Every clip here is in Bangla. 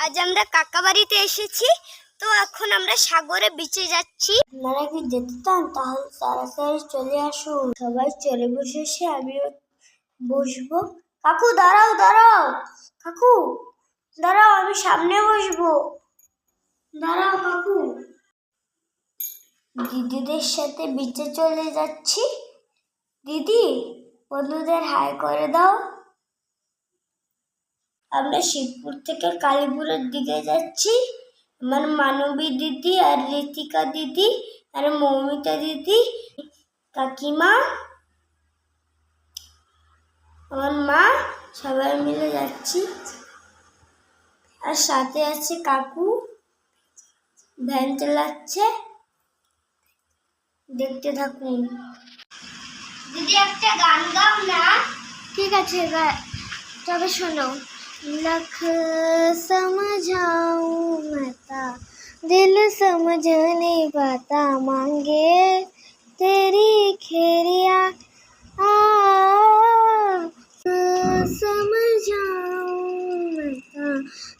আজ আমরা কাকা বাড়িতে এসেছি, তো এখন আমরা সাগরে বিচে যাচ্ছি। আপনারা কি যেতে চান? তাহলে তাড়াতাড়ি চলে আসুন। সবাই চলে বসে বসেছে আমিও বসবো। কাকু, দাঁড়াও দাঁড়াও। কাকু, দাঁড়াও, আমি সামনে বসবো। দাঁড়াও, কাকু। দিদিদের সাথে বিচে চলে যাচ্ছি। দিদি, বন্ধুদের হাই করে দাও। আমরা শিবপুর থেকে কালীপুরের দিকে যাচ্ছি। আমার মানবী দিদি আর ঋতিকা দিদি আর মৌমিতা দিদি কাকিমা আমার মা সবাই মিলে যাচ্ছি। আর সাথে আছে কাকু ভ্যান চালাচ্ছে। দেখতে থাকুন। দিদি একটা গান গাও না। ঠিক আছে তবে শোনো लख समझाऊं मता, दिल समझ नहीं पाता मांगे, तेरी खेरिया आ समझाऊं मता,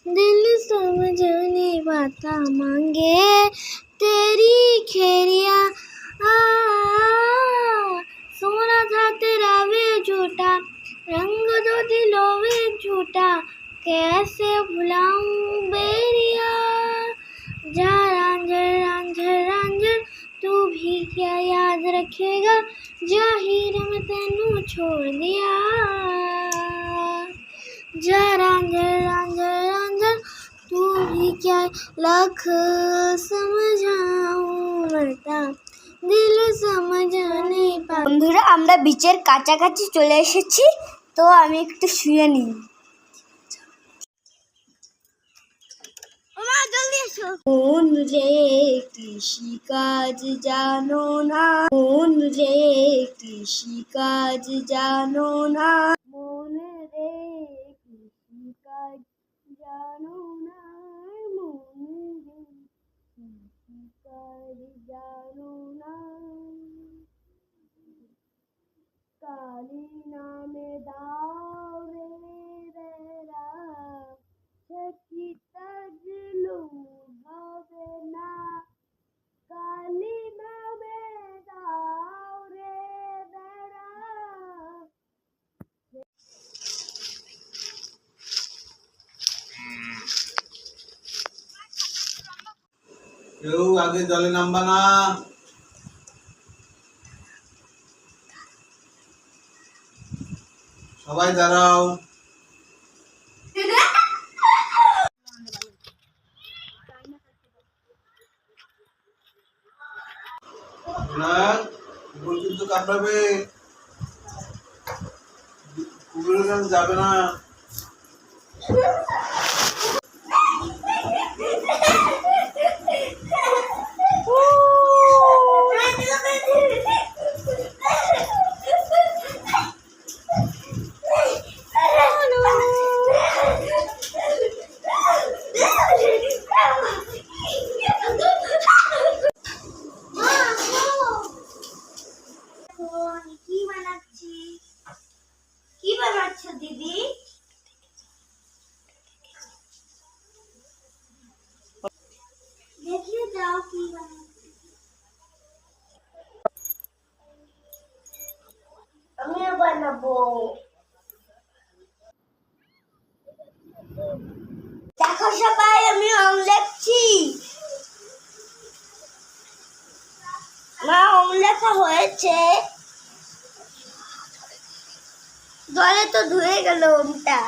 दिल समझ नहीं पाता मांगे। कैसे भुलाऊं बेरिया जा रांझर रांझर रांझर तू भी क्या याद रखेगा जाहिर में तेनू छोड़ दिया जा रांझर रांझर रांझर तू भी क्या लख समझाऊं मरता दिल समझ नहीं पा বন্ধুরা আমরা বিচের কাছাকাছি চলে এসেছি তো আমি একটু শুয়ে নিই কোন রে কৃষি কাজ জানো না? কোন রে কৃষি কাজ জানো না মন রে কৃষি কাজ জানো না মন রে কৃষি কাজ জানো না কালী নামে দাও রে বেড়া সখী তাজলু হবে না কালী নামে দাও রে বেড়া কেউ আগে জলে নামবা না। সবাই দাঁড়াও। কুকুরের যাবে না কি বানাচ্ছি কি বানাচ্ছ দিদি দেখিয়ে দাও কি বানাচ্ছি আমিও বানাবো দেখো সবাই, আমি আম লেখছি মা আম লেখা হয়েছে। জলে তো ধুয়ে গেল ওমটা।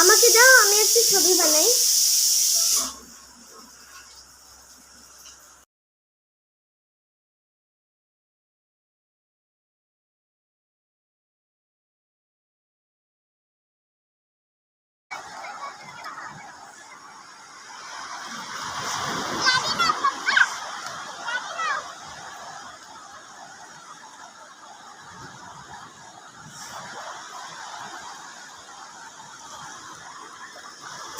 আমাকে দাও, আমি একটু ছবি বানাই।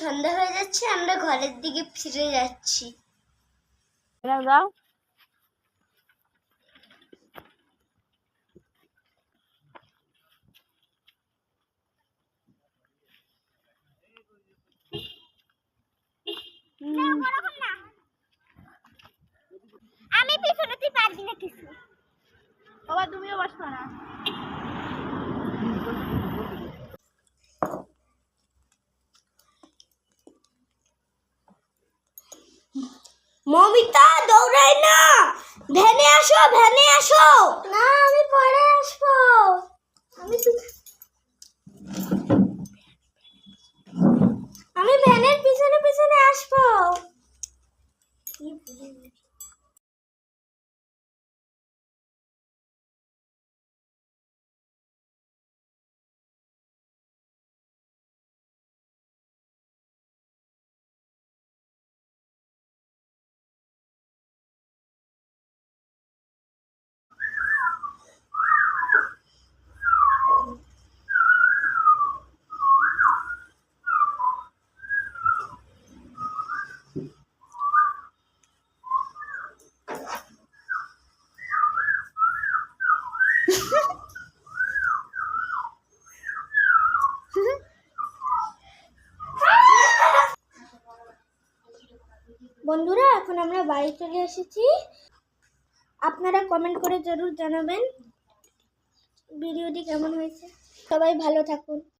সন্ধ্যা হয়ে যাচ্ছে আমরা ঘরের দিকে ফিরে যাচ্ছি। দাও আমি পিছনে তুই পারবি না কিছু। বাবা তুমিও বসবা না। মমিতা, দৌড়াই না। ভ্যানে আসো ভ্যানে আসো। না, আমি পরে আসব। আমি আমি ভ্যানের পিছনে পিছনে আসব। বন্ধুরা, এখন আমরা বাড়ি চলে এসেছি। আপনারা কমেন্ট করে জরুর জানাবেন। ভিডিওটি কেমন হয়েছে? সবাই ভালো থাকুন।